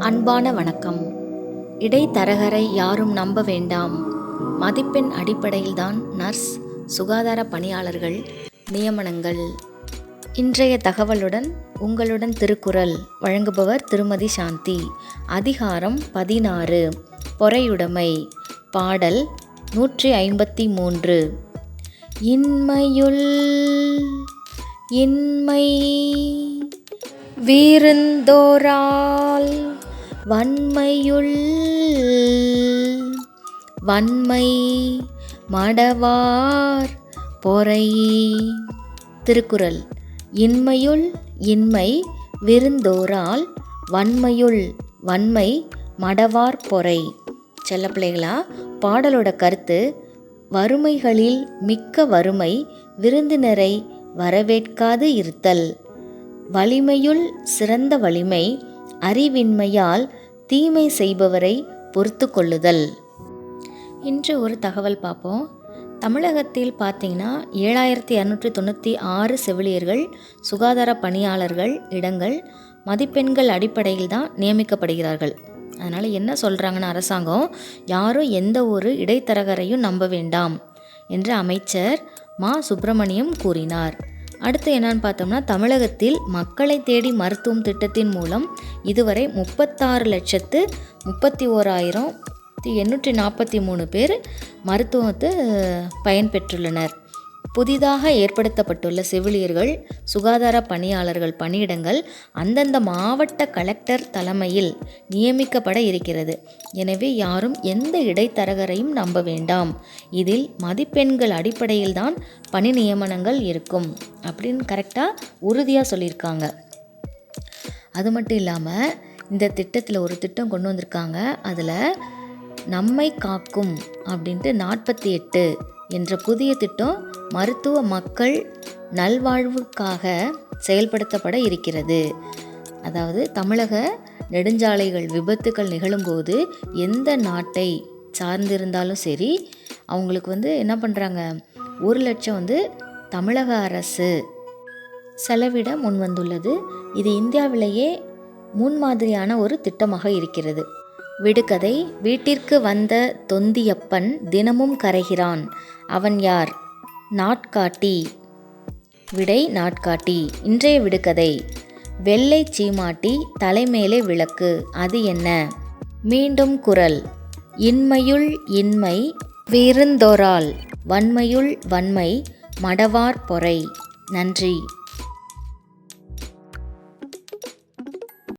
அன்பான வணக்கம். இடைத்தரகரை யாரும் நம்ப வேண்டாம். மதிப்பெண் அடிப்படையில்தான் நர்ஸ் சுகாதார பணியாளர்கள் நியமனங்கள். இன்றைய தகவலுடன் உங்களுடன் திருக்குறள் வழங்குபவர் திருமதி சாந்தி. அதிகாரம் பதினாறு. பொறையுடைமை. பாடல் நூற்றி ஐம்பத்தி மூன்று இன்மையுள் இன்மை வீருந்தோரால் வன்மையுள் வன்மை மடவார் பொறை திருக்குறள் இன்மையுள் இன்மை விருந்தோரால் வன்மையுள் வன்மை மடவார் பொறை செல்லப்பிள்ளைகளா பாடலோட கருத்து வறுமைகளில் மிக்க வறுமை விருந்தினரை வரவேற்காது இருத்தல். வலிமையுள் சிறந்த வலிமை அறிவின்மையால் தீமை செய்பவரை பொறுத்து கொள்ளுதல் இன்று ஒரு தகவல் பார்ப்போம். தமிழகத்தில் பார்த்தீங்கன்னா ஏழாயிரத்தி இரநூற்றி தொண்ணூற்றி ஆறு செவிலியர்கள் சுகாதார பணியாளர்கள் இடங்கள் மதிப்பெண்கள் அடிப்படையில் தான் நியமிக்கப்படுகிறார்கள். அதனால் என்ன சொல்கிறாங்கன்னா அரசாங்கம் யாரும் எந்த ஒரு இடைத்தரகரையும் நம்ப வேண்டாம் என்று அமைச்சர் மா. சுப்பிரமணியம் கூறினார். அடுத்து என்னன்னு பார்த்தோம்னா தமிழகத்தில் மக்களை தேடி மருத்துவம் திட்டத்தின் மூலம் இதுவரை முப்பத்தாறு லட்சத்து முப்பத்தி ஓராயிரம் எண்ணூற்றி நாற்பத்தி மூணு பேர் மருத்துவத்தை பயன்பெற்றுள்ளனர். புதிதாக ஏற்படுத்தப்பட்டுள்ள செவிலியர்கள் சுகாதார பணியாளர்கள் பணியிடங்கள் அந்தந்த மாவட்ட கலெக்டர் தலைமையில் நியமிக்கப்பட இருக்கிறது. எனவே யாரும் எந்த இடைத்தரகரையும் நம்ப வேண்டாம். இதில் மதிப்பெண்கள் அடிப்படையில் தான் பணி நியமனங்கள் இருக்கும். அப்படின்னு கரெக்டாக உறுதியாக சொல்லியிருக்காங்க. அது மட்டும் இல்லாமல் இந்த திட்டத்தில் ஒரு திட்டம் கொண்டு வந்திருக்காங்க. அதில் நம்மை காக்கும் அப்படின்ட்டு நாற்பத்தி எட்டு என்ற புதிய திட்டம் மருத்துவ மக்கள் நல்வாழ்வுக்காக செயல்படுத்தப்பட இருக்கிறது. அதாவது தமிழக நெடுஞ்சாலைகள் விபத்துக்கள் நிகழும்போது எந்த நாட்டை சார்ந்திருந்தாலும் சரி அவங்களுக்கு வந்து என்ன பண்ணுறாங்க ஒரு லட்சம் வந்து தமிழக அரசு செலவிட முன் வந்துள்ளது இது இந்தியாவிலேயே முன்மாதிரியான ஒரு திட்டமாக இருக்கிறது. விடுகதை வீட்டிற்கு வந்த தொந்தியப்பன் தினமும் கரைகிறான். அவன் யார்? நாட்காட்டி. விடை நாட்காட்டி. இன்றைய விடுகதை. வெள்ளை சீமாட்டி தலைமேலே விளக்கு. அது என்ன? மீண்டும் குரல். இன்மையுள் இன்மை விருந்தோரால் வன்மையுள் வன்மை மடவார் பொறை. நன்றி.